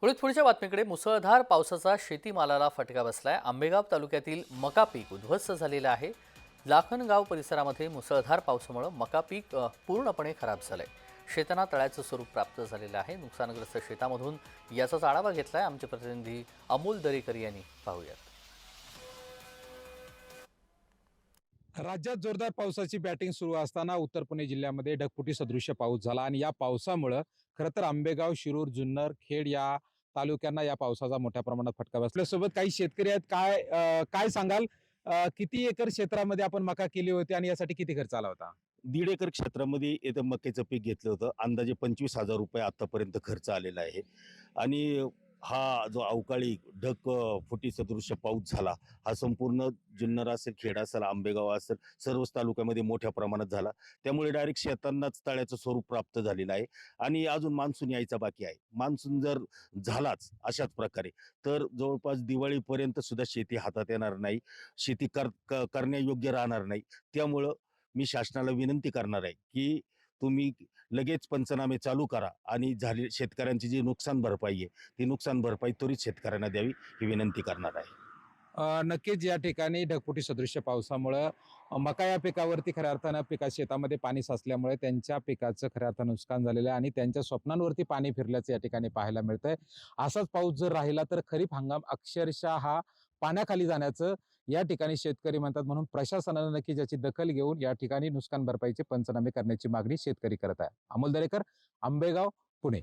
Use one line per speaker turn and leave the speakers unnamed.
पुढे पुढच्या बातमीकडे मुसळधार पावसाचा शेतीमालाला फटका बसलाय. आंबेगाव तालुक्यातील मका पीक उद्ध्वस्त झालेलं आहे. लाखनगाव परिसरामध्ये मुसळधार पावसामुळे मका पीक पूर्णपणे खराब झालंय. शेतांना तळ्याचं स्वरूप प्राप्त झालेलं आहे. नुकसानग्रस्त शेतामधून याचाच आढावा घेतलाय आमचे प्रतिनिधी अमोल दरेकर यांनी. पाहूयात.
राज्यात जोरदार पावसाची बॅटिंग सुरू असताना उत्तर पुणे जिल्ह्यामध्ये ढगफुटी सदृश्य पाऊस झाला आणि या पावसामुळं खरं तर आंबेगाव शिरूर जुन्नर खेड या तालुक्यांना या पावसाचा मोठ्या प्रमाणात फटका बसला. सोबत काही शेतकरी आहेत काय काय सांगाल? किती एकर क्षेत्रामध्ये आपण मका केली होती आणि यासाठी किती खर्च आला होता?
दीड एकर क्षेत्रामध्ये येथे मक्याचं पीक घेतलं होतं. अंदाजे पंचवीस हजार रुपये आतापर्यंत खर्च आलेला आहे. आणि हा जो अवकाळी ढग फुटी सदृश्य पाऊस झाला हा संपूर्ण जुन्नर असेल खेड असेल आंबेगाव असेल सर्वच तालुक्यामध्ये मोठ्या प्रमाणात झाला. त्यामुळे डायरेक्ट शेतांनाच तळ्याचं स्वरूप प्राप्त झालेलं आहे. आणि अजून मान्सून यायचा बाकी आहे. मान्सून जर झालाच अशाच प्रकारे तर जवळपास दिवाळीपर्यंत सुद्धा शेती हातात येणार नाही. शेती कर क- करण्यायोग्य राहणार नाही. त्यामुळं मी शासनाला विनंती करणार आहे की तुम्ही लगेच पंचनामे चालू करा आणि झाले शेतकऱ्यांची जी नुकसान भरपाई आहे ती नुकसान भरपाई त्वरित शेतकऱ्यांना द्यावी ही विनंती करणार आहे.
नक्कीच या ठिकाणी ढगपुटी सदृश्य पावसामुळं मका या पिकावरती खऱ्या अर्थानं पिका शेतामध्ये पाणी साचल्यामुळे त्यांच्या पिकाचं खऱ्या अर्थानं नुकसान झालेलं आहे आणि त्यांच्या स्वप्नांवरती पाणी फिरल्याचं या ठिकाणी पाहायला मिळतंय. असाच पाऊस जर राहिला तर खरीप हंगाम अक्षरशः हा पाण्याखाली जाण्याचं या ठिकाणी शेतकरी म्हणतात. म्हणून प्रशासनानं नक्की ज्याची दखल घेऊन या ठिकाणी नुकसान भरपाईचे पंचनामे करण्याची मागणी शेतकरी करत आहे. अमोल दरेकर आंबेगाव पुणे.